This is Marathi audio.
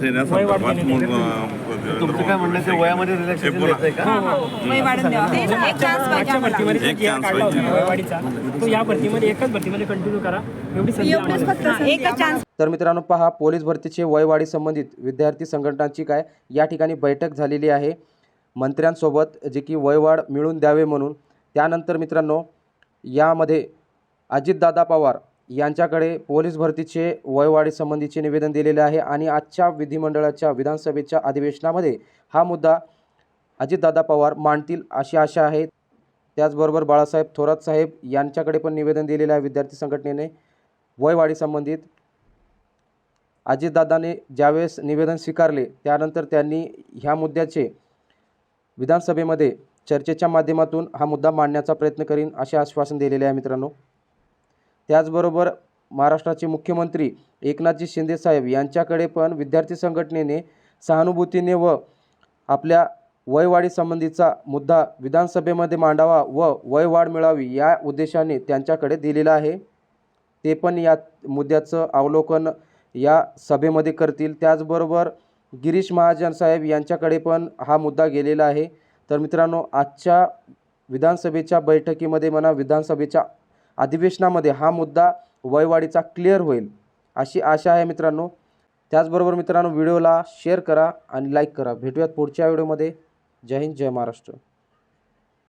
देण्यासंदर्भात मूळ, अ, तुमचं काय म्हणणं आहे? ते वयामध्ये रिलॅक्सेशन बोला. देत आहे का वय वाढून द्यावा एक चान्स पाहिजे मागच्या आम्हाला. भरतीमध्ये एक जे chance काढला होता पाहिजे. वयवाढीचा. तो या भरतीमध्ये एकच भरतीमध्ये कंटिन्यू करा. एवढी संधी एवढंच आम्हाला फक्त संधी एकच चान्स तर मित्रांनो पहा पोलीस भरतीचे वयवाढी संबंधित विद्यार्थी संघटनांची काय या ठिकाणी बैठक झालेली आहे. मंत्र्यांसोबत जे की वयवाढ मिळून द्यावे म्हणून. त्यानंतर मित्रांनो यामध्ये अजितदादा पवार यांच्याकडे पोलीस भरतीचे वयवाढी संबंधीचे निवेदन दिलेले आहे आणि आजच्या विधिमंडळाच्या विधानसभेच्या अधिवेशनामध्ये हा मुद्दा अजितदादा पवार मांडतील अशी आशा आहे. त्याचबरोबर बाळासाहेब थोरात साहेब यांच्याकडे पण निवेदन दिलेलं आहे विद्यार्थी संघटनेने. वयवाढी संबंधित अजितदादाने ज्यावेळेस निवेदन स्वीकारले त्यानंतर त्यांनी ह्या मुद्द्याचे विधानसभेमध्ये चर्चेच्या माध्यमातून हा मुद्दा मांडण्याचा प्रयत्न करीन असे आश्वासन दिलेले आहे मित्रांनो. त्याचबरोबर महाराष्ट्राचे मुख्यमंत्री एकनाथजी शिंदेसाहेब यांच्याकडे पण विद्यार्थी संघटनेने सहानुभूतीने व आपल्या वयवाढीसंबंधीचा मुद्दा विधानसभेमध्ये मांडावा व वयवाढ मिळावी या उद्देशाने त्यांच्याकडे दिलेला आहे. ते पण या मुद्द्याचं अवलोकन या सभेमध्ये करतील. त्याचबरोबर गिरीश महाजन साहेब यांच्याकडे पण हा मुद्दा गेलेला आहे. तर मित्रांनो आजच्या विधानसभेच्या बैठकीमध्ये म्हणा विधानसभेच्या अधिवेशनामध्ये हा मुद्दा वयवाढीचा क्लिअर होईल. अशी आशा आहे मित्रांनो. त्याचबरोबर मित्रांनो व्हिडिओला शेअर करा आणि लाईक करा. भेटूयात पुढच्या व्हिडिओमध्ये जय हिंद जय महाराष्ट्र.